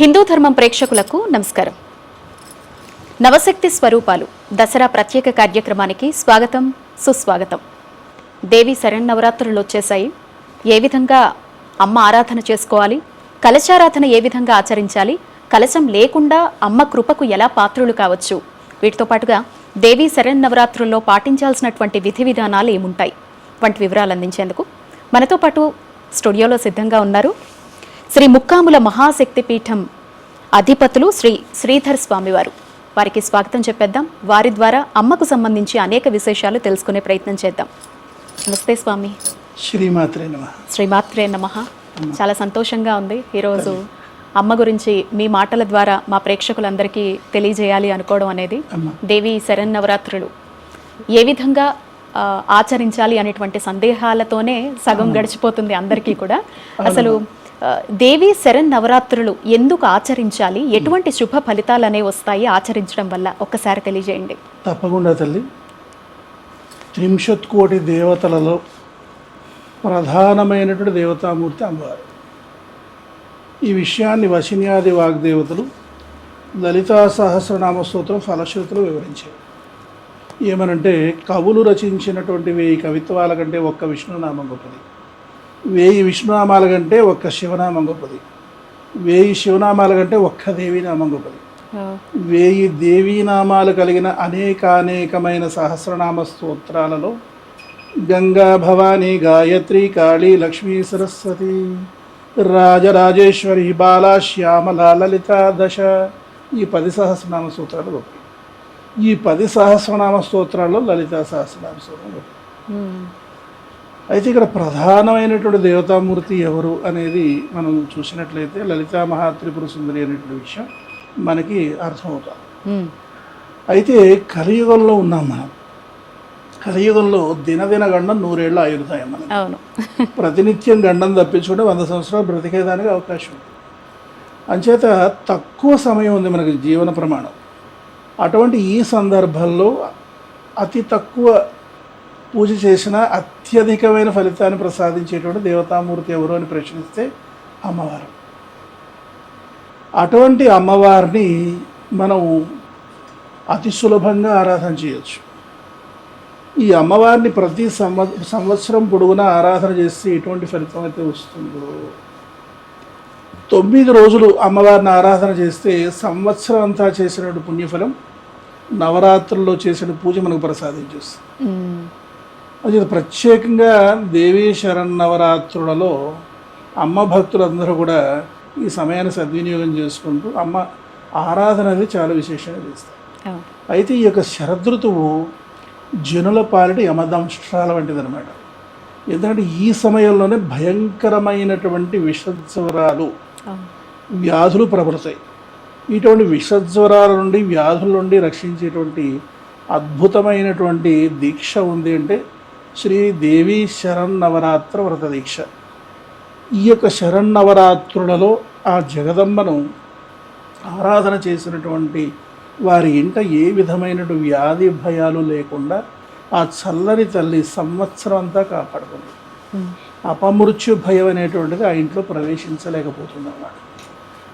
హిందూ ధర్మం ప్రేక్షకులకు నమస్కారం. నవశక్తి స్వరూపాలు దసరా ప్రత్యేక కార్యక్రమానికి స్వాగతం సుస్వాగతం. దేవి శరణ్ నవరాత్రులు వచ్చేసాయి ఏ విధంగా అమ్మ ఆరాధన చేసుకోవాలి? కలశారాధన ఏ విధంగా ఆచరించాలి? కలశం లేకుండా అమ్మ కృపకు ఎలా పాత్రులు కావచ్చు? వీటితో పాటుగా దేవి శరణ్ నవరాత్రుల్లో పాటించాల్సినటువంటి విధి విధానాలు ఏముంటాయి? వంటి వివరాలు అందించేందుకు మనతో పాటు స్టూడియోలో సిద్ధంగా ఉన్నారు శ్రీ ముక్కాముల మహాశక్తి పీఠం అధిపతులు శ్రీ శ్రీధర్ స్వామివారు వారికి స్వాగతం చెప్పేద్దాం. వారి ద్వారా అమ్మకు సంబంధించి అనేక విశేషాలు తెలుసుకునే ప్రయత్నం చేద్దాం. నమస్తే స్వామి. శ్రీమాత్రే నమ. శ్రీమాత్రే నమ. చాలా సంతోషంగా ఉంది ఈరోజు అమ్మ గురించి మీ మాటల ద్వారా మా ప్రేక్షకులందరికీ తెలియజేయాలి అనుకోవడం అనేది. దేవి శరన్నవరాత్రులు. ఏ విధంగా ఆచరించాలి అనేటువంటి సందేహాలతోనే సగం గడిచిపోతుంది అందరికీ కూడా. అసలు దేవి శరణ్ నవరాత్రులు ఎందుకు ఆచరించాలి? ఎటువంటి శుభ ఫలితాలు అనేవి వస్తాయి ఆచరించడం వల్ల? ఒక్కసారి తెలియజేయండి. తప్పకుండా తల్లి. త్రింశత్ కోటి దేవతలలో ప్రధానమైనటువంటి దేవతామూర్తి అమ్మవారు. ఈ విషయాన్ని వశిన్యాది వాగ్దేవతలు లలితా సహస్రనామ స్తోత్రం ఫలశ్రుతులు వివరించారు. ఏమనంటే కవులు రచించినటువంటి వెయ్యి కవిత్వాల కంటే ఒక్క విష్ణునామం గొప్పది. వేయి విష్ణునామాల కంటే ఒక్క శివనామం గొప్పది. వేయి శివనామాల కంటే ఒక్క దేవీనామం గొప్పది. వేయి దేవీనామాలు కలిగిన అనేకానేకమైన సహస్రనామ స్తోత్రాలలో గంగా భవానీ గాయత్రి కాళీ లక్ష్మీ సరస్వతి రాజరాజేశ్వరి బాల శ్యామల లలిత దశ ఈ పది సహస్రనామ స్తోత్రాలు గొప్ప ఈ పది సహస్రనామ స్తోత్రాల్లో లలిత సహస్రనామ స్తోత్రం గొప్ప. అయితే ఇక్కడ ప్రధానమైనటువంటి దేవతామూర్తి ఎవరు అనేది మనం చూసినట్లయితే లలితా మహాత్రిపుర సుందరి అనేటువంటి విషయం మనకి అర్థమవుతాం. అయితే కలియుగంలో ఉన్నాం మనం. కలియుగంలో దినదిన గండం నూరేళ్ళు ఆయుర్దాయం మనం అవును. ప్రతినిత్యం గండం తప్పించుకుంటే వంద సంవత్సరాలు బ్రతికేదానికి అవకాశం ఉంది. అంచేత తక్కువ సమయం ఉంది మనకి జీవన ప్రమాణం. అటువంటి ఈ సందర్భంలో అతి తక్కువ పూజ చేసిన అత్యధికమైన ఫలితాన్ని ప్రసాదించేటువంటి దేవతామూర్తి ఎవరు అని ప్రశ్నిస్తే అమ్మవారు. అటువంటి అమ్మవారిని మనం అతి సులభంగా ఆరాధన చేయొచ్చు. ఈ అమ్మవారిని ప్రతి సంవ సంవత్సరం పొడుగునా ఆరాధన చేస్తే ఎటువంటి ఫలితం అయితే వస్తుందో? తొమ్మిది రోజులు అమ్మవారిని ఆరాధన చేస్తే సంవత్సరం అంతా చేసినటువంటి పుణ్యఫలం నవరాత్రుల్లో చేసిన పూజ మనకు ప్రసాదించేస్తుంది. అది ప్రత్యేకంగా దేవీ శరన్నవరాత్రులలో అమ్మ భక్తులందరూ కూడా ఈ సమయాన్ని సద్వినియోగం చేసుకుంటూ అమ్మ ఆరాధన అనేది చాలా విశేషంగా చేస్తారు. అయితే ఈ యొక్క శరదృతువు జనుల పాలిటి యమదంష్ట్రాల వంటిదనమాట ఎందుకంటే ఈ సమయంలోనే భయంకరమైనటువంటి విషజ్వరాలు వ్యాధులు ప్రబలుతాయి. ఇటువంటి విషజ్వరాల నుండి వ్యాధుల నుండి రక్షించేటువంటి అద్భుతమైనటువంటి దీక్ష ఉంది అంటే శ్రీదేవి శరన్నవరాత్ర వ్రత దీక్ష. ఈ యొక్క శరన్నవరాత్రులలో ఆ జగదమ్మను ఆరాధన చేసినటువంటి వారి ఇంట ఏ విధమైన వ్యాధి భయాలు లేకుండా ఆ చల్లని తల్లి సంవత్సరం అంతా కాపాడుతుంది అపమృత్యు భయం అనేటువంటిది ఆ ఇంట్లో ప్రవేశించలేకపోతుంది అన్నమాట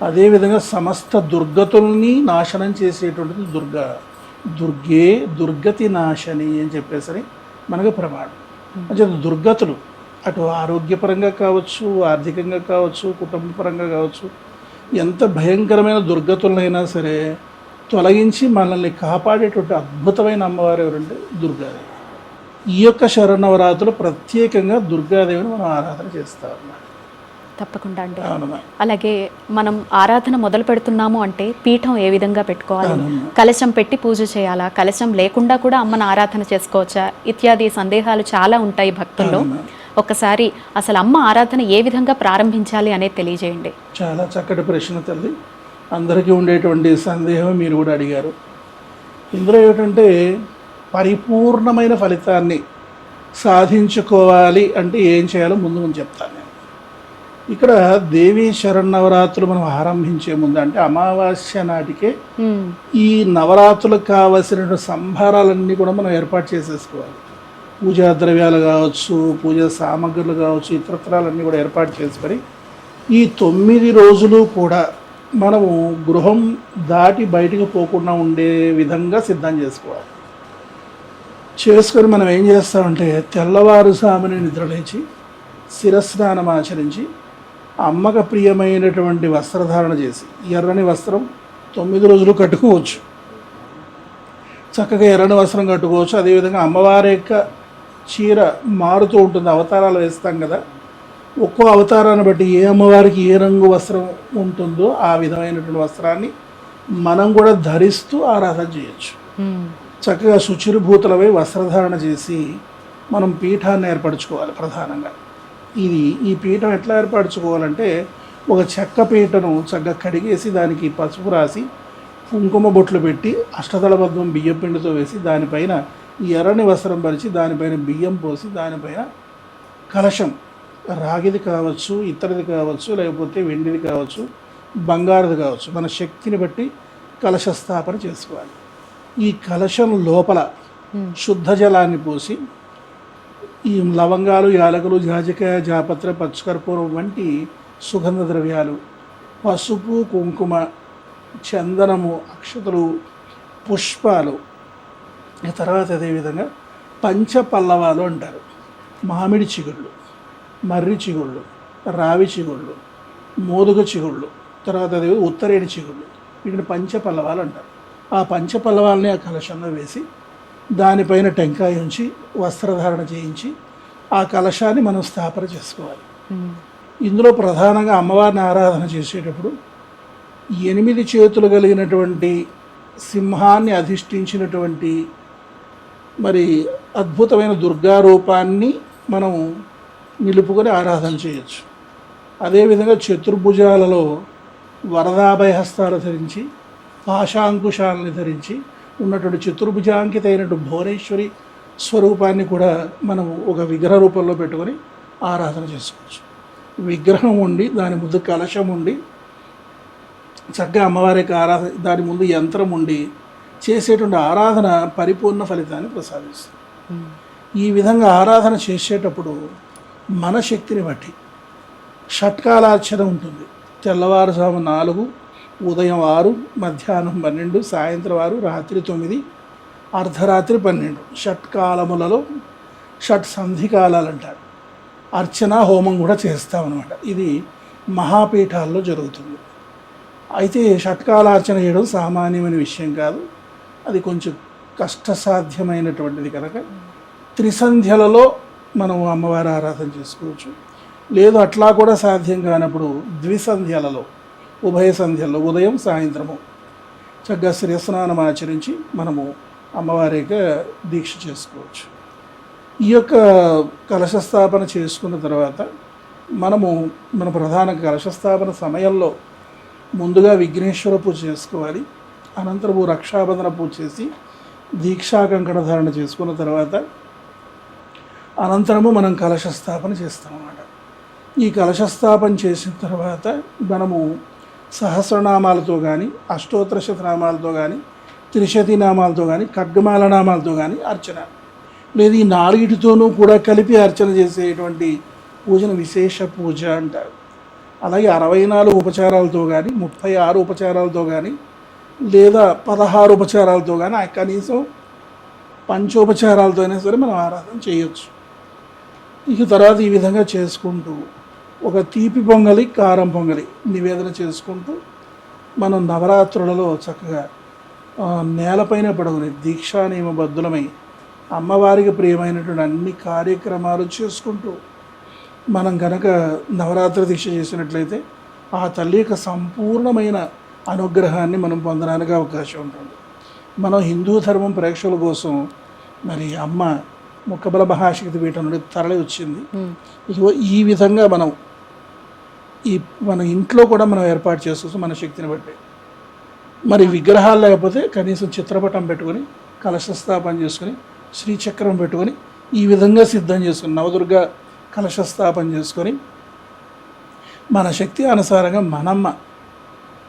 అదేవిధంగా సమస్త దుర్గతుల్ని నాశనం చేసేటువంటిది దుర్గ. దుర్గే దుర్గతి నాశని అని చెప్పేసరి మనకు ప్రమాదం అంటే దుర్గతులు. అటు ఆరోగ్యపరంగా కావచ్చు ఆర్థికంగా కావచ్చు కుటుంబపరంగా కావచ్చు ఎంత భయంకరమైన దుర్గతులైనా సరే తొలగించి మనల్ని కాపాడేటువంటి అద్భుతమైన అమ్మవారు ఎవరంటే దుర్గాదేవి. ఈ యొక్క శరణవరాత్రులు ప్రత్యేకంగా దుర్గాదేవిని మనం ఆరాధన చేస్తామన్నమాట. తప్పకుండా అండి. అలాగే మనం ఆరాధన మొదలు పెడుతున్నాము అంటే పీఠం ఏ విధంగా పెట్టుకోవాలి. కలశం పెట్టి పూజ చేయాలా? కలశం లేకుండా కూడా అమ్మను ఆరాధన చేసుకోవచ్చా? ఇత్యాది సందేహాలు చాలా ఉంటాయి భక్తుల్లో. ఒక్కసారి అసలు అమ్మ ఆరాధన ఏ విధంగా ప్రారంభించాలి అనేది తెలియజేయండి. చాలా చక్కటి ప్రశ్న తల్లి. అందరికీ ఉండేటువంటి సందేహం మీరు కూడా అడిగారు. ఇందులో ఏమిటంటే పరిపూర్ణమైన ఫలితాన్ని సాధించుకోవాలి అంటే ఏం చేయాలో ముందు ముందు చెప్తాను. ఇక్కడ దేవీ శరన్నవరాత్రులు మనం ఆరంభించే ముందు అంటే అమావాస్య నాటికే ఈ నవరాత్రులకు కావలసిన సంభారాలన్నీ కూడా మనం ఏర్పాటు చేసేసుకోవాలి. పూజా ద్రవ్యాలు కావచ్చు పూజా సామగ్రులు కావచ్చు ఇతరత్రాలన్నీ కూడా ఏర్పాటు చేసుకొని ఈ తొమ్మిది రోజులు కూడా మనము గృహం దాటి బయటికి పోకుండా ఉండే విధంగా సిద్ధం చేసుకోవాలి. చేసుకొని మనం ఏం చేస్తామంటే తెల్లవారుసాముని నిద్రలేచి శిరస్నానం ఆచరించి అమ్మకు ప్రియమైనటువంటి వస్త్రధారణ చేసి ఎర్రని వస్త్రం తొమ్మిది రోజులు కట్టుకోవచ్చు. చక్కగా ఎర్రని వస్త్రం కట్టుకోవచ్చు. అదేవిధంగా అమ్మవారి యొక్క చీర మారుతూ ఉంటుంది. అవతారాలు వేస్తాం కదా. ఒక్కో అవతారాన్ని బట్టి ఏ అమ్మవారికి ఏ రంగు వస్త్రం ఉంటుందో ఆ విధమైనటువంటి వస్త్రాన్ని మనం కూడా ధరిస్తూ ఆరాధన చేయొచ్చు. చక్కగా శుచిర్భూతులపై వస్త్రధారణ చేసి మనం పీఠాన్ని ఏర్పరచుకోవాలి ప్రధానంగా. ఇది ఈ పీఠం ఎట్లా ఏర్పరచుకోవాలంటే ఒక చెక్క పీటను చక్కగా కడిగేసి దానికి పసుపు రాసి కుంకుమ బొట్లు పెట్టి అష్టదళ పద్మం బియ్యం పిండితో వేసి దానిపైన ఎర్రని వస్త్రం పరిచి దానిపైన బియ్యం పోసి దానిపైన కలశం. రాగిది కావచ్చు ఇతరది కావచ్చు లేకపోతే వెండిది కావచ్చు బంగారుది కావచ్చు. మన శక్తిని బట్టి కలశ స్థాపన చేసుకోవాలి. ఈ కలశం లోపల శుద్ధ జలాన్ని పోసి ఈ లవంగాలు యాలకులు జాజికాయ జాపత్ర పచ్చకర్పూరం వంటి సుగంధ ద్రవ్యాలు. పసుపు కుంకుమ చందనము అక్షతలు పుష్పాలు. తర్వాత అదేవిధంగా పంచపల్లవాలు అంటారు. మామిడి చిగుళ్ళు మర్రి చిగుళ్ళు రావి చిగుళ్ళు మోదుగ చిగుళ్ళు తర్వాత అదే ఉత్తరేణి చిగుళ్ళు. వీటిని పంచపల్లవాలు అంటారు. ఆ పంచపల్లవాలని ఆ కలశంలో వేసి దానిపైన టెంకాయ ఉంచి వస్త్రధారణ చేయించి ఆ కలశాన్ని మనం స్థాపన చేసుకోవాలి. ఇందులో ప్రధానంగా అమ్మవారిని ఆరాధన చేసేటప్పుడు ఎనిమిది చేతులు కలిగినటువంటి సింహాన్ని అధిష్ఠించినటువంటి మరి అద్భుతమైన దుర్గా రూపాన్ని మనం నిలుపుకొని ఆరాధన చేయొచ్చు. అదేవిధంగా చతుర్భుజాలలో వరదాభయ హస్తాలు ధరించి పాశాంకుశాలని ధరించి ఉన్నటువంటి చతుర్భుజాంకిత అయినటువంటి భువనేశ్వరి స్వరూపాన్ని కూడా మనం ఒక విగ్రహ రూపంలో పెట్టుకొని ఆరాధన చేసుకోవచ్చు. విగ్రహం ఉండి దాని ముందు కలశం ఉండి చక్కగా అమ్మవారికి ఆరాధన దాని ముందు యంత్రం ఉండి చేసేటువంటి ఆరాధన పరిపూర్ణ ఫలితాన్ని ప్రసాదిస్తుంది. ఈ విధంగా ఆరాధన చేసేటప్పుడు మన శక్తిని బట్టి షట్కాలార్చన ఉంటుంది. తెల్లవారుజాము నాలుగు ఉదయం ఆరు మధ్యాహ్నం పన్నెండు సాయంత్రం ఆరు రాత్రి తొమ్మిది అర్ధరాత్రి పన్నెండు. షట్కాలములలో షట్ సంధికాలాలు అంటారు అర్చన హోమం కూడా చేస్తామన్నమాట. ఇది మహాపీఠాల్లో జరుగుతుంది. అయితే షట్కాలార్చన చేయడం సామాన్యమైన విషయం కాదు. అది కొంచెం కష్టసాధ్యమైనటువంటిది కనుక. త్రిసంధ్యలలో మనం అమ్మవారి ఆరాధన చేసుకోవచ్చు. లేదు అట్లా కూడా సాధ్యం కానప్పుడు ద్విసంధ్యలలో ఉభయ సంధ్యల్లో ఉదయం సాయంత్రము చక్కగా శ్రీస్నానం ఆచరించి మనము అమ్మవారిగా దీక్ష చేసుకోవచ్చు. ఈ యొక్క కలశస్థాపన చేసుకున్న తర్వాత మనము మన ప్రధాన కలశస్థాపన సమయంలో ముందుగా విఘ్నేశ్వర పూజ చేసుకోవాలి. అనంతరము రక్షాబంధన పూజ చేసి దీక్షా కంకణ ధారణ చేసుకున్న తర్వాత అనంతరము మనం కలశస్థాపన చేస్తాం అన్నమాట ఈ కలశస్థాపన చేసిన తర్వాత మనము సహస్రనామాలతో కానీ అష్టోత్తర శతనామాలతో కానీ త్రిశతి నామాలతో కానీ ఖడ్గమాల నామాలతో కానీ అర్చన. లేదు ఈ నాలుగిటితోనూ కూడా కలిపి అర్చన చేసేటువంటి పూజను విశేష పూజ అంటారు. అలాగే అరవై నాలుగు ఉపచారాలతో కానీ ముప్పై ఆరు ఉపచారాలతో కానీ లేదా పదహారు ఉపచారాలతో కానీ ఆ కనీసం పంచోపచారాలతో అయినా సరే మనం ఆరాధన చేయొచ్చు. ఇక తర్వాత ఈ విధంగా చేసుకుంటూ ఒక తీపి పొంగలి కారం పొంగలి నివేదన చేసుకుంటూ మనం నవరాత్రులలో చక్కగా నేలపైన పడుకుని దీక్షా నియమబద్ధులమై అమ్మవారికి ప్రియమైనటువంటి అన్ని కార్యక్రమాలు చేసుకుంటూ మనం కనుక నవరాత్రి దీక్ష చేసినట్లయితే ఆ తల్లి యొక్క సంపూర్ణమైన అనుగ్రహాన్ని మనం పొందడానికి అవకాశం ఉంటుంది. మనం హిందూ ధర్మం ప్రేక్షకుల కోసం మరి అమ్మ ముక్కబల మహాశక్తి పీఠం నుండి తరలి వచ్చింది. ఈ విధంగా మనం ఈ మన ఇంట్లో కూడా మనం ఏర్పాటు చేసుకోవచ్చు మన శక్తిని బట్టి. మరి విగ్రహాలు లేకపోతే కనీసం చిత్రపటం పెట్టుకొని కలశ స్థాపన చేసుకొని శ్రీచక్రం పెట్టుకొని ఈ విధంగా సిద్ధం చేసుకుని నవదుర్గ కలశ స్థాపన చేసుకొని మన శక్తి అనుసారంగా మనమ్మ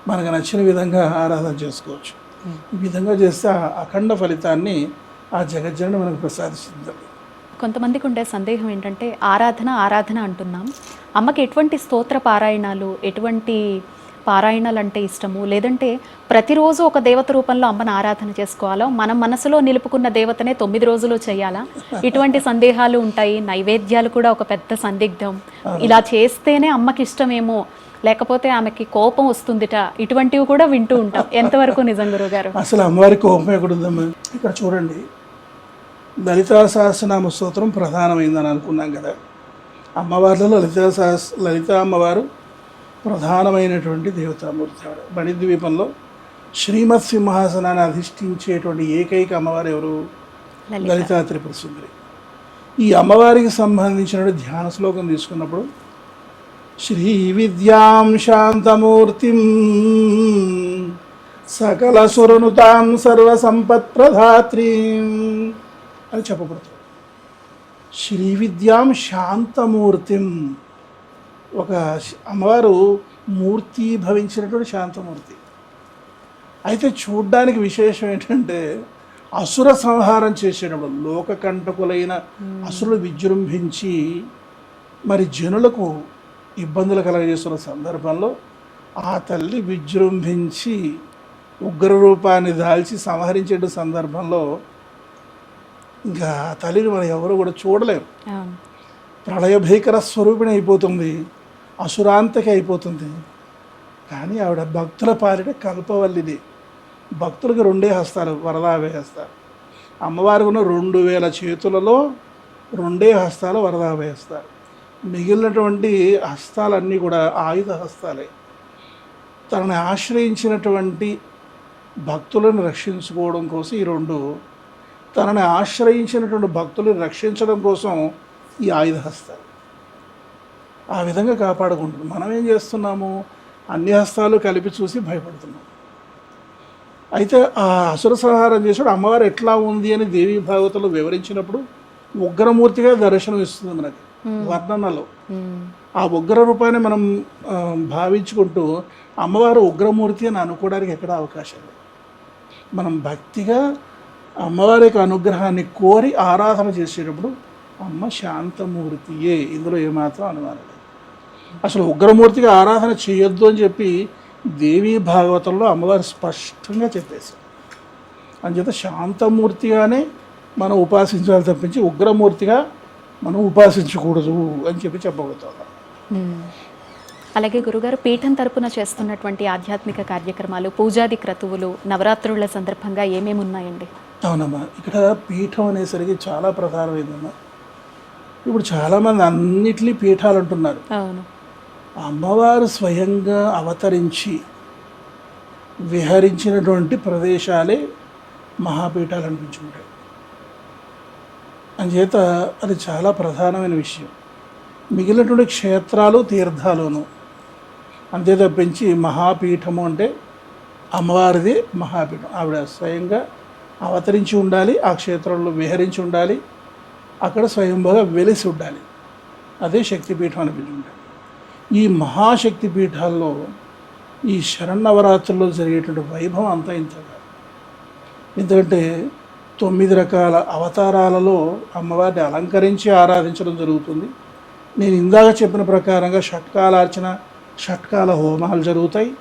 మనకు నచ్చిన విధంగా ఆరాధన చేసుకోవచ్చు. ఈ విధంగా చేస్తే ఆ అఖండ ఫలితాన్ని ఆ జగజ్జనుడు మనకు ప్రసాదిస్తుంది కొంతమందికి ఉండే సందేహం ఏంటంటే ఆరాధన ఆరాధన అంటున్నాం. అమ్మకి ఎటువంటి స్తోత్ర పారాయణాలు ఎటువంటి పారాయణాలు అంటే ఇష్టము? లేదంటే ప్రతిరోజు ఒక దేవత రూపంలో అమ్మను ఆరాధన చేసుకోవాలో? మనం మనసులో నిలుపుకున్న దేవతనే తొమ్మిది రోజులు చేయాలా? ఇటువంటి సందేహాలు ఉంటాయి నైవేద్యాలు కూడా ఒక పెద్ద సందిగ్ధం. ఇలా చేస్తేనే అమ్మకి ఇష్టమేమో లేకపోతే ఆమెకి కోపం వస్తుందిట ఇటువంటివి కూడా వింటూ ఉంటాం. ఎంతవరకు నిజం గురుగారు అసలు అమ్మవారి కోపం ఎక్కడుందమ్మా? ఇక్కడ చూడండి. లలితా సహస్రనామ స్తోత్రం ప్రధానమైందని అనుకున్నాం కదా. అమ్మవార్లలో లలితా సహస్ లలిత అమ్మవారు ప్రధానమైనటువంటి దేవతామూర్తి ఆవిడ. మణిద్వీపంలో శ్రీమత్ సింహాసనాన్ని అధిష్ఠించేటువంటి ఏకైక అమ్మవారు ఎవరు? లలిత. లలితా త్రిపుర సుందరి. ఈ అమ్మవారికి సంబంధించిన ధ్యాన శ్లోకం తీసుకున్నప్పుడు శ్రీ విద్యాం శాంతమూర్తిం సకల సురనుతాం సర్వసంపత్ప్రధాత్రీం అని చెప్పబడుతుంది శ్రీ విద్యాం శాంతమూర్తిం. ఒక అమ్మవారు మూర్తి భవించినటువంటి శాంతమూర్తి. అయితే చూడ్డానికి విశేషం ఏంటంటే అసుర సంహారం చేసేటప్పుడు లోకకంటకులైన అసురులు విజృంభించి మరి జనులకు ఇబ్బందులు కలగజేస్తున్న సందర్భంలో ఆ తల్లి విజృంభించి ఉగ్ర రూపాన్ని దాల్చి సంహరించే సందర్భంలో ఇంకా తల్లిని మనం ఎవరు కూడా అవును. ప్రళయ భీకర స్వరూపిణి అయిపోతుంది అసురాంతకి అయిపోతుంది. కానీ ఆవిడ భక్తుల పాలిట కల్పవల్లిది. భక్తులకు రెండే హస్తాలు వరదాభయ హస్తాలు. అమ్మవారికి ఉన్న రెండు వేల చేతులలో రెండే హస్తాలు వరదాభయ హస్తాలు. మిగిలినటువంటి హస్తాలన్నీ కూడా ఆయుధ హస్తాలే. తనని ఆశ్రయించినటువంటి భక్తులను రక్షించుకోవడం కోసం ఈ రెండు తనని ఆశ్రయించినటువంటి భక్తులను రక్షించడం కోసం ఈ ఆయుధ హస్తాలు. ఆ విధంగా కాపాడుకుంటుంది. మనం ఏం చేస్తున్నాము? అన్ని హస్తాలు కలిపి చూసి భయపడుతున్నాం. అయితే ఆ అసుర సంహారం చేసాడు అమ్మవారు ఎట్లా ఉంది? అని దేవి భాగవతంలో వివరించినప్పుడు ఉగ్రమూర్తిగా దర్శనం ఇస్తుంది మనకి. వర్ణనలో. ఆ ఉగ్ర రూపాన్ని మనం భావించుకుంటూ అమ్మవారు ఉగ్రమూర్తి అని అనుకోవడానికి ఎక్కడ అవకాశం లేదు. మనం భక్తిగా అమ్మవారి యొక్క అనుగ్రహాన్ని కోరి ఆరాధన చేసేటప్పుడు అమ్మ శాంతమూర్తియే. ఇందులో ఏమాత్రం అనుమానం లేదు. అసలు ఉగ్రమూర్తిగా ఆరాధన చేయొద్దు అని చెప్పి దేవీ భాగవతంలో అమ్మవారు స్పష్టంగా చెప్పేశారు. అంచేత శాంతమూర్తిగానే మనం ఉపాసించాలి తప్పించి ఉగ్రమూర్తిగా మనం ఉపాసించకూడదు అని చెప్పి చెప్పగలుగుతాం అలాగే గురుగారు పీఠం తరపున చేస్తున్నటువంటి ఆధ్యాత్మిక కార్యక్రమాలు పూజాది క్రతువులు నవరాత్రుల సందర్భంగా ఏమేమి ఉన్నాయండి? అవునమ్మా ఇక్కడ పీఠం అనేసరికి చాలా ప్రధానమైందమ్మా. ఇప్పుడు చాలామంది అన్నిటినీ పీఠాలు అంటున్నారు అవును. అమ్మవారు స్వయంగా అవతరించి విహరించినటువంటి ప్రదేశాలే మహాపీఠాలు అనిపించుకుంటాయి అంచేత అది చాలా ప్రధానమైన విషయం. మిగిలినటువంటి క్షేత్రాలు తీర్థాలును అంతే తప్పించి మహాపీఠము అంటే అమ్మవారిది మహాపీఠం. ఆవిడ స్వయంగా అవతరించి ఉండాలి ఆ క్షేత్రంలో విహరించి ఉండాలి అక్కడ స్వయంభగా వెలిసి ఉండాలి. అదే శక్తిపీఠం అనిపించుకుంటాయి ఈ మహాశక్తి పీఠాల్లో ఈ శరణవరాత్రుల్లో జరిగేటువంటి వైభవం అంతా ఇంతగా. ఎందుకంటే తొమ్మిది రకాల అవతారాలలో అమ్మవారిని అలంకరించి ఆరాధించడం జరుగుతుంది. నేను ఇందాక చెప్పిన ప్రకారంగా షట్కాలార్చన షట్కాల హోమాలు జరుగుతాయి.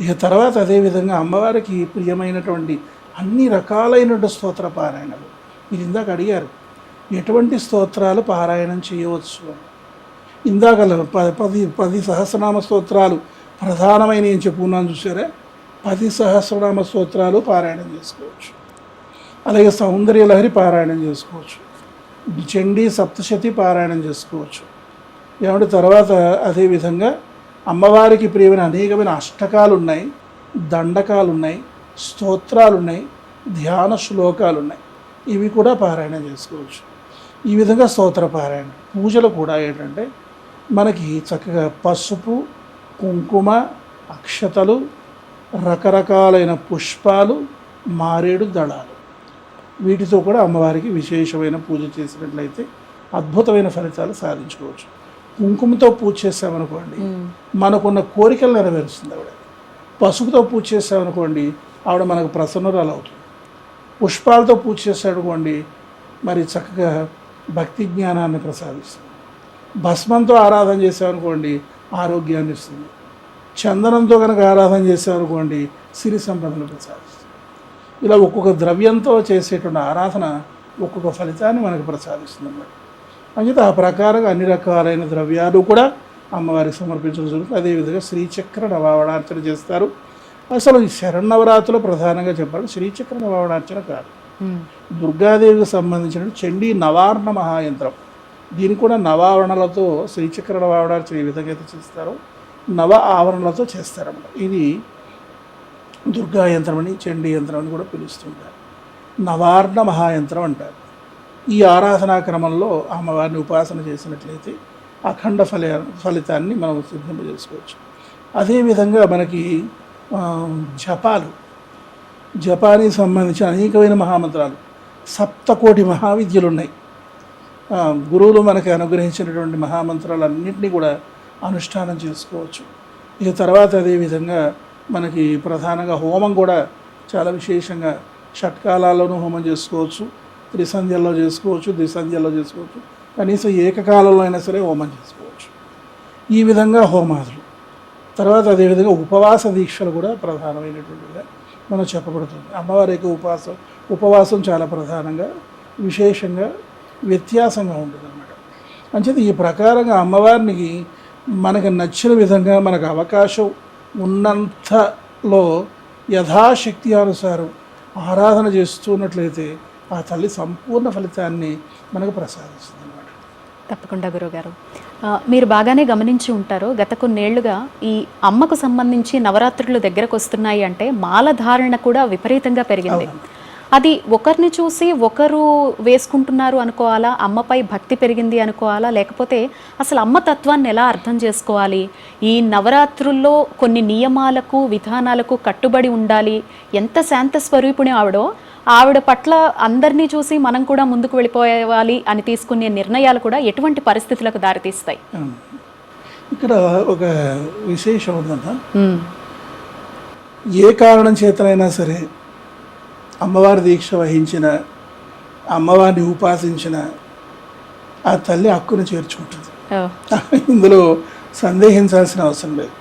ఇక తర్వాత అదేవిధంగా అమ్మవారికి ప్రియమైనటువంటి అన్ని రకాలైనటువంటి స్తోత్ర పారాయణలు. మీరు ఇందాక అడిగారు ఎటువంటి స్తోత్రాలు పారాయణం చేయవచ్చు అని. ఇందాక పది పది సహస్రనామ స్తోత్రాలు ప్రధానమైన నేను చెప్పుకున్నాను చూసారా? పది సహస్రనామ స్తోత్రాలు పారాయణం చేసుకోవచ్చు. అలాగే సౌందర్యలహరి పారాయణం చేసుకోవచ్చు. చండీ సప్తశతి పారాయణం చేసుకోవచ్చు. ఏమంటే తర్వాత అదేవిధంగా అమ్మవారికి ప్రియమైన అనేకమైన అష్టకాలు ఉన్నాయి దండకాలు ఉన్నాయి స్తోత్రాలు ఉన్నాయి ధ్యాన శ్లోకాలు ఉన్నాయి ఇవి కూడా పారాయణం చేసుకోవచ్చు. ఈ విధంగా స్తోత్ర పారాయణ. పూజలు కూడా ఏంటంటే మనకి చక్కగా పసుపు కుంకుమ అక్షతలు రకరకాలైన పుష్పాలు మారేడు దళాలు. వీటితో కూడా అమ్మవారికి విశేషమైన పూజ చేసినట్లయితే అద్భుతమైన ఫలితాలు సాధించుకోవచ్చు. కుంకుమతో పూజ చేసామనుకోండి మనకున్న కోరికలు నెరవేరుస్తుంది ఆవిడ. పసుపుతో పూజ చేసామనుకోండి ఆవిడ మనకు ప్రసన్నురాలు అవుతుంది. పుష్పాలతో పూజ చేసామనుకోండి మరి చక్కగా భక్తి జ్ఞానాన్ని ప్రసాదిస్తుంది. భస్మంతో ఆరాధన చేసామనుకోండి ఆరోగ్యాన్ని ఇస్తుంది. చందనంతో కనుక ఆరాధన చేసామనుకోండి సిరి సంపదలు ప్రసాదిస్తుంది. ఇలా ఒక్కొక్క ద్రవ్యంతో చేసేటువంటి ఆరాధన ఒక్కొక్క ఫలితాన్ని మనకు ప్రసాదిస్తుంది అన్నమాట అంచేత ఆ ప్రకారంగా అన్ని రకాలైన ద్రవ్యాలు కూడా అమ్మవారికి సమర్పించడం జరుగుతుంది. అదేవిధంగా శ్రీచక్ర నవావణార్చన చేస్తారు. అసలు ఈ శరణవరాత్రులు ప్రధానంగా చెప్పాలి శ్రీచక్ర నవావణార్చన కాదు దుర్గాదేవికి సంబంధించిన చండీ నవార్ణ మహాయంత్రం. దీన్ని కూడా నవావరణలతో శ్రీచక్ర నవావరణార్చన ఏ విధంగా అయితే చేస్తారో. నవ ఆవరణలతో చేస్తారన్నమాట. ఇది దుర్గా యంత్రం అని చండీ యంత్రం అని కూడా పిలుస్తుంటారు. నవార్ణ మహాయంత్రం అంటారు. ఈ ఆరాధనా క్రమంలో అమ్మవారిని ఉపాసన చేసినట్లయితే అఖండ ఫల ఫలితాన్ని మనం సిద్ధింపజేసుకోవచ్చు. అదేవిధంగా మనకి జపాలు. జపానికి సంబంధించిన అనేకమైన మహామంత్రాలు. సప్తకోటి మహావిద్యలు ఉన్నాయి గురువులు మనకి అనుగ్రహించినటువంటి మహామంత్రాలన్నింటినీ కూడా అనుష్ఠానం చేసుకోవచ్చు. ఇక తర్వాత అదేవిధంగా మనకి ప్రధానంగా హోమం కూడా చాలా విశేషంగా షట్కాలాల్లోనూ హోమం చేసుకోవచ్చు. త్రిసంధ్యలో చేసుకోవచ్చు ద్విసంధ్యలో చేసుకోవచ్చు. కనీసం ఏకకాలంలో అయినా సరే హోమం చేసుకోవచ్చు. ఈ విధంగా హోమాదులు. తర్వాత అదేవిధంగా ఉపవాస దీక్షలు కూడా ప్రధానమైనటువంటిగా మనం చెప్పబడుతుంది. అమ్మవారి యొక్క ఉపవాసం ఉపవాసం చాలా ప్రధానంగా విశేషంగా వ్యత్యాసంగా ఉంటుంది అన్నమాట అంచేది ఈ ప్రకారంగా అమ్మవారిని మనకు నచ్చిన విధంగా మనకు అవకాశం ఉన్నంతలో యథాశక్తి అనుసారం ఆరాధన చేస్తున్నట్లయితే ఆ తల్లి సంపూర్ణ ఫలితాన్ని మనకు ప్రసాదిస్తుంది అనమాట తప్పకుండా గురువుగారు. ఆ, మీరు బాగానే గమనించి ఉంటారు. గత కొన్నేళ్ళుగా ఈ అమ్మకు సంబంధించి నవరాత్రులు దగ్గరకు వస్తున్నాయి అంటే మాల ధారణ కూడా విపరీతంగా పెరిగింది. అది ఒకరిని చూసి ఒకరు వేసుకుంటున్నారు అనుకోవాలా? అమ్మపై భక్తి పెరిగింది అనుకోవాలా? లేకపోతే అసలు అమ్మ తత్వాన్ని ఎలా అర్థం చేసుకోవాలి? ఈ నవరాత్రుల్లో కొన్ని నియమాలకు విధానాలకు కట్టుబడి ఉండాలి. ఎంత శాంత స్వరూపిణి ఆవిడో ఆవిడ పట్ల అందరినీ చూసి మనం కూడా ముందుకు వెళ్ళిపోవాలి అని తీసుకునే నిర్ణయాలు కూడా ఎటువంటి పరిస్థితులకు దారితీస్తాయి. ఇక్కడ ఒక విశేషం ఉందన్న ఏ కారణం చేతనైనా సరే అమ్మవారి దీక్ష వహించిన అమ్మవారిని ఉపాసించిన ఆ తల్లి హక్కును చేర్చుకుంటుంది. ఇందులో సందేహించాల్సిన అవసరం లేదు.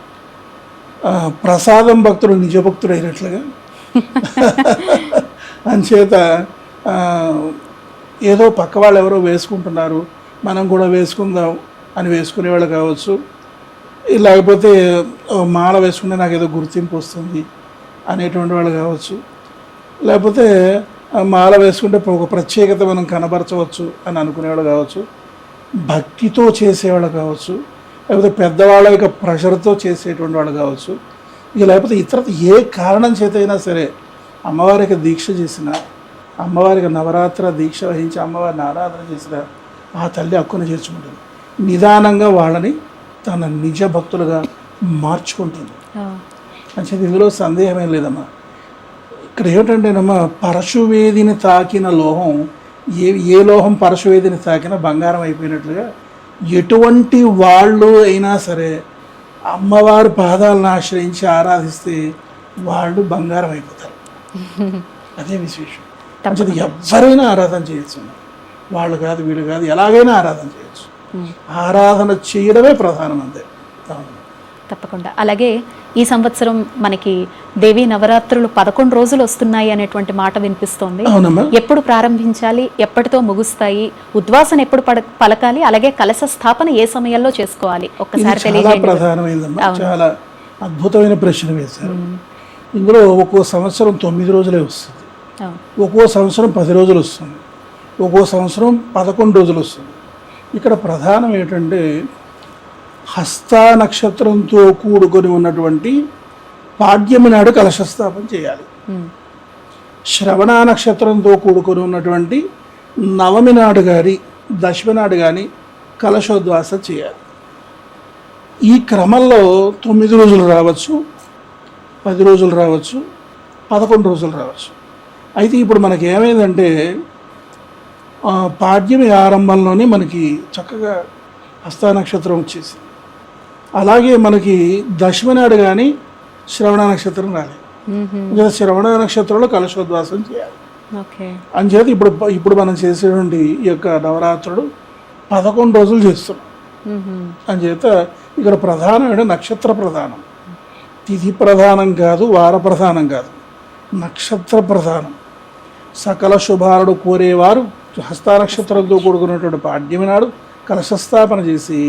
ప్రసాదం భక్తుడు నిజభక్తుడు అయినట్లుగా అంచేత ఏదో పక్క వాళ్ళు ఎవరో వేసుకుంటున్నారు మనం కూడా వేసుకుందాం అని వేసుకునేవాళ్ళు కావచ్చు. లేకపోతే మాల వేసుకుంటే నాకు ఏదో గుర్తింపు వస్తుంది అనేటువంటి వాళ్ళు కావచ్చు. లేకపోతే మాల వేసుకుంటే ఒక ప్రత్యేకత మనం కనబరచవచ్చు అని అనుకునేవాళ్ళు కావచ్చు. భక్తితో చేసేవాళ్ళు కావచ్చు. లేకపోతే పెద్దవాళ్ళ యొక్క ప్రెషర్తో చేసేటువంటి వాళ్ళు కావచ్చు. ఇక లేకపోతే ఇతర ఏ కారణం చేత అయినా సరే అమ్మవారికి దీక్ష చేసిన అమ్మవారికి నవరాత్ర దీక్ష వహించి అమ్మవారిని ఆరాధన చేసిన ఆ తల్లి హక్కును చేర్చుకుంటుంది. నిదానంగా వాళ్ళని తన నిజ భక్తులుగా మార్చుకుంటుంది. అంటే ఇందులో సందేహమేం లేదమ్మా. ఇక్కడ ఏమిటంటేనమ్మా పరశువేదిని తాకిన లోహం ఏ ఏ లోహం పరశువేదిని తాకినా బంగారం అయిపోయినట్లుగా ఎటువంటి వాళ్ళు అయినా సరే అమ్మవారి పాదాలను ఆశ్రయించి ఆరాధిస్తే వాళ్ళు బంగారం అయిపోతారు. అదే విశేషం అంటే ఎవరైనా ఆరాధన చేయొచ్చు. వాళ్ళు కాదు వీళ్ళు కాదు ఎలాగైనా ఆరాధన చేయొచ్చు. ఆరాధన చేయడమే ప్రధానం అంతే. తప్పకుండా. అలాగే ఈ సంవత్సరం మనకి దేవీ నవరాత్రులు పదకొండు రోజులు వస్తున్నాయి అనేటువంటి మాట వినిపిస్తోంది. ఎప్పుడు ప్రారంభించాలి? ఎప్పటితో ముగుస్తాయి? ఉద్వాసన ఎప్పుడు పడ పలకాలి? అలాగే కలశ స్థాపన ఏ సమయంలో చేసుకోవాలి? ఒక్కసారి తెలియజేయండి. చాలా అద్భుతమైన ప్రశ్న వేశారు. ఇందులో ఒక్కో సంవత్సరం తొమ్మిది రోజులే వస్తుంది. ఒక్కో సంవత్సరం పది రోజులు వస్తుంది. ఒక్కో సంవత్సరం పదకొండు రోజులు వస్తుంది. ఇక్కడ ప్రధానం ఏంటంటే హస్త నక్షత్రంతో కూడుకొని ఉన్నటువంటి పాడ్యమి నాడు కలశస్థాపన చేయాలి. శ్రవణ నక్షత్రంతో కూడుకొని ఉన్నటువంటి నవమి నాడు కానీ దశమి నాడు కానీ కలశోద్వాస చేయాలి. ఈ క్రమంలో తొమ్మిది రోజులు రావచ్చు. పది రోజులు రావచ్చు పదకొండు రోజులు రావచ్చు. అయితే ఇప్పుడు మనకి ఏమైందంటే పాడ్యమి ఆరంభంలోనే మనకి చక్కగా హస్త నక్షత్రం వచ్చేసింది. అలాగే మనకి దశమి నాడు కానీ శ్రవణ నక్షత్రం రాలేదు. ఇంకా శ్రవణ నక్షత్రంలో కలశోద్వాసం చేయాలి. అంచేత ఇప్పుడు ఇప్పుడు మనం చేసేటువంటి ఈ యొక్క నవరాత్రుడు పదకొండు రోజులు చేస్తున్నాం. అంచేత ఇక్కడ ప్రధానమైన నక్షత్ర ప్రధానం. తిథి ప్రధానం కాదు వార ప్రధానం కాదు. నక్షత్ర ప్రధానం. సకల శుభాలను కోరేవారు హస్త నక్షత్రంతో కూడుకున్నటువంటి పాడ్యమి నాడు కలశస్థాపన చేసి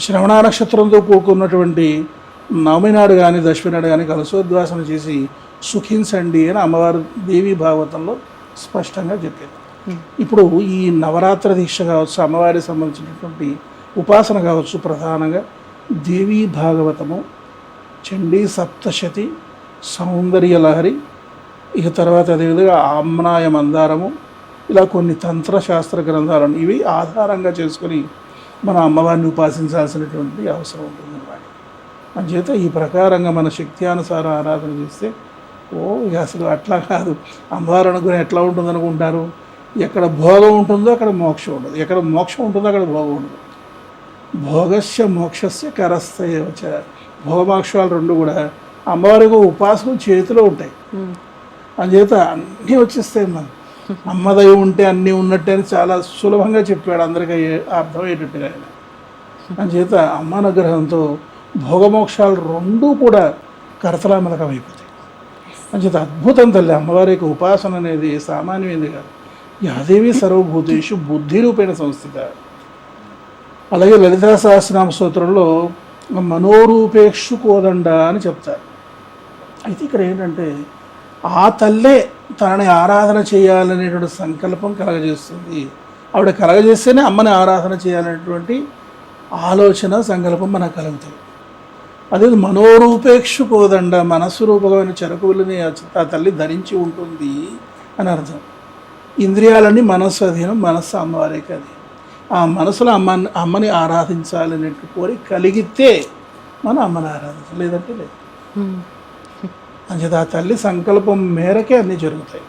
శ్రవణ నక్షత్రంతో కూడుకున్నటువంటి నవమి నాడు కానీ దశమి నాడు కానీ కలశోద్వాసన చేసి సుఖించండి అని అమ్మవారు దేవి భాగవతంలో స్పష్టంగా చెప్పింది ఇప్పుడు ఈ నవరాత్రి దీక్ష కావచ్చు అమ్మవారికి సంబంధించినటువంటి ఉపాసన కావచ్చు ప్రధానంగా దేవీ భాగవతము చండీ సప్తశతి సౌందర్య లహరి ఇక తర్వాత అదేవిధంగా ఆమ్నాయ మందారము ఇలా కొన్ని తంత్రశాస్త్ర గ్రంథాలను ఇవి ఆధారంగా చేసుకొని మన అమ్మవారిని ఉపాసించాల్సినటువంటి అవసరం ఉంటుంది అన్నమాట అంచేత ఈ ప్రకారంగా మన శక్త్యానుసారం ఆరాధన చేస్తే ఓ ఇక అసలు అట్లా కాదు. అమ్మవారు అనుకుని ఎట్లా ఉంటుంది అనుకుంటారు ఎక్కడ భోగం ఉంటుందో అక్కడ మోక్షం ఉండదు. ఎక్కడ మోక్షం ఉంటుందో అక్కడ భోగం ఉండదు. భోగస్య మోక్షస్య కరస్థయ వచ్చ భోగమోక్షాలు రెండు కూడా అమ్మవారికి ఉపాసన చేతిలో ఉంటాయి. అందుచేత అన్నీ వచ్చేస్తాయి మనం అమ్మదయ ఉంటే అన్నీ ఉన్నట్టే అని చాలా సులభంగా చెప్పాడు అందరికీ అర్థమయ్యేటట్టుగా ఆయన అందుచేత అమ్మ అనుగ్రహంతో భోగమోక్షాలు రెండూ కూడా కరతలామలకం అయిపోతాయి. అంచేత అద్భుతం తల్లి అమ్మవారి యొక్క ఉపాసన అనేది సామాన్యమైనది కాదు. యాదేవి సర్వభూతేషు బుద్ధి రూపేణ సంస్థిత. అలాగే లలితా సహస్రనామ స్తోత్రంలో మనోరూపేక్షు కోదండ అని చెప్తారు. అయితే ఇక్కడ ఏంటంటే ఆ తల్లే తనని ఆరాధన చేయాలనేటువంటి సంకల్పం కలగజేస్తుంది. ఆవిడ కలగజేస్తేనే అమ్మని ఆరాధన చేయాలనేటువంటి ఆలోచన సంకల్పం మనకు కలుగుతుంది. అదే మనోరూపేక్షు కోదండ మనస్సు రూపకమైన చెరకులని ఆ తల్లి ధరించి ఉంటుంది అని అర్థం. ఇంద్రియాలన్నీ మనస్సు అధీనం మనస్సు అమ్మవారికి అది ఆ మనసులో అమ్మ అమ్మని ఆరాధించాలనే కోరిక కలిగితే మనం అమ్మని ఆరాధించాలి లేదంటే లేదు. అంచేత ఆ తల్లి సంకల్పం మేరకే అన్నీ జరుగుతాయి.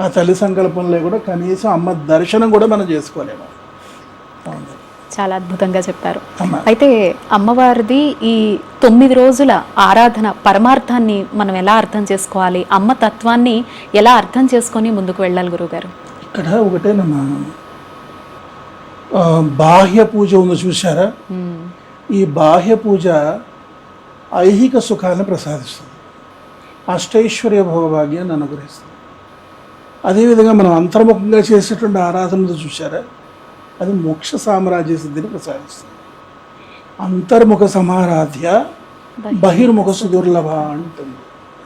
ఆ తల్లి సంకల్పం లేకుండా కనీసం అమ్మ దర్శనం కూడా మనం చేసుకోలేము. చాలా అద్భుతంగా చెప్పారు. అమ్మ. అయితే అమ్మవారిది ఈ తొమ్మిది రోజుల ఆరాధన పరమార్థాన్ని మనం ఎలా అర్థం చేసుకోవాలి? అమ్మ తత్వాన్ని ఎలా అర్థం చేసుకొని ముందుకు వెళ్ళాలి గురుగారు ఇక్కడ ఒకటేనమ్మా. బాహ్య పూజ ఉంది చూసారా ఈ బాహ్య పూజ ఐహిక సుఖాన్ని ప్రసాదిస్తుంది. అష్టైశ్వర్య భోగభాగ్యాన్ని అనుగ్రహిస్తుంది. అదేవిధంగా మనం అంతర్ముఖంగా చేసేటువంటి ఆరాధనలు చూసారా అది మోక్ష సామ్రాజ్య సిద్ధిని ప్రసాదిస్తుంది. అంతర్ముఖ సమారాధ్య బహిర్ముఖ సుదుర్లభ అంటుంది.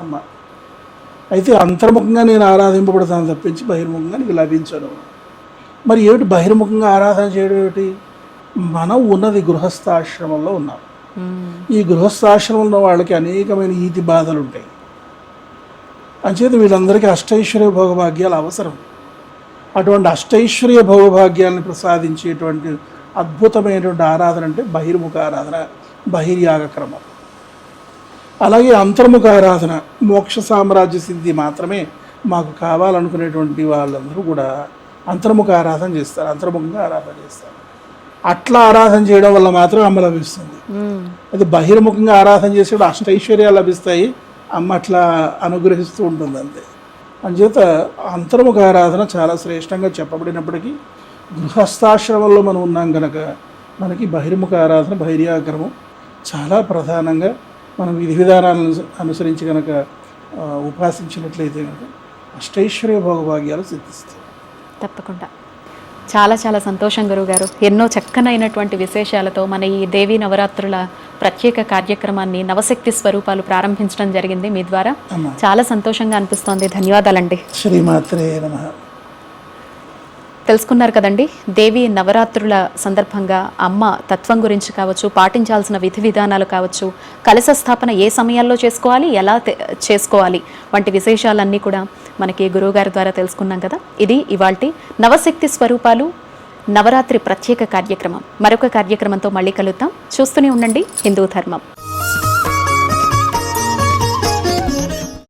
అమ్మ. అయితే అంతర్ముఖంగా నేను ఆరాధింపబడతాను తప్పించి బహిర్ముఖంగా నీకు లభించను మరి ఏమిటి బహిర్ముఖంగా ఆరాధన చేయడం ఏమిటి? మనం ఉన్నది గృహస్థాశ్రమంలో ఉన్నాం. ఈ గృహస్థాశ్రమంలో వాళ్ళకి అనేకమైన ఈతి బాధలు ఉంటాయి. అంచేత వీళ్ళందరికీ అష్టైశ్వర్య భోగభాగ్యాలు అవసరం. అటువంటి అష్టైశ్వర్య భోగభాగ్యాలను ప్రసాదించేటువంటి అద్భుతమైనటువంటి ఆరాధన అంటే బహిర్ముఖ ఆరాధన బహిర్యాగ క్రమం. అలాగే అంతర్ముఖ ఆరాధన మోక్ష సామ్రాజ్య సిద్ధి మాత్రమే మాకు కావాలనుకునేటువంటి వాళ్ళందరూ కూడా అంతర్ముఖ ఆరాధన చేస్తారు అంతర్ముఖంగా ఆరాధన చేస్తారు. అట్లా ఆరాధన చేయడం వల్ల మాత్రం అమ్మ లభిస్తుంది. అది బహిర్ముఖంగా ఆరాధన చేసేటప్పుడు అష్టైశ్వర్యాలు లభిస్తాయి అమ్మ అట్లా అనుగ్రహిస్తూ ఉంటుంది అంతే. అంచేత అంతర్ముఖ ఆరాధన చాలా శ్రేష్టంగా చెప్పబడినప్పటికీ గృహస్థాశ్రమంలో మనం ఉన్నాం కనుక మనకి బహిర్ముఖ ఆరాధన బహిర్యాగ్రమం చాలా ప్రధానంగా మనం విధి విధానాలను అనుసరించి కనుక ఉపాసించినట్లయితే కనుక అష్టైశ్వర్య భోగభాగ్యాలు సిద్ధిస్తాయి. తప్పకుండా. చాలా చాలా సంతోషం గురుగారు ఎన్నో చక్కనైనటువంటి విశేషాలతో మన ఈ దేవీ నవరాత్రుల ప్రత్యేక కార్యక్రమాన్ని నవశక్తి స్వరూపాలు ప్రారంభించడం జరిగింది మీ ద్వారా. చాలా సంతోషంగా అనిపిస్తోంది. ధన్యవాదాలండి. శ్రీమాత్రే నమ. తెలుసుకున్నారు కదండి. దేవి నవరాత్రుల సందర్భంగా అమ్మ తత్వం గురించి కావచ్చు పాటించాల్సిన విధి విధానాలు కావచ్చు కలశ స్థాపన ఏ సమయాల్లో చేసుకోవాలి ఎలా చేసుకోవాలి వంటి విశేషాలన్నీ కూడా మనకి గురువుగారి ద్వారా తెలుసుకున్నాం కదా. ఇది ఇవాల్టి నవశక్తి స్వరూపాలు నవరాత్రి ప్రత్యేక కార్యక్రమం. మరొక కార్యక్రమంతో మళ్ళీ కలుద్దాం. చూస్తూనే ఉండండి హిందూ ధర్మం.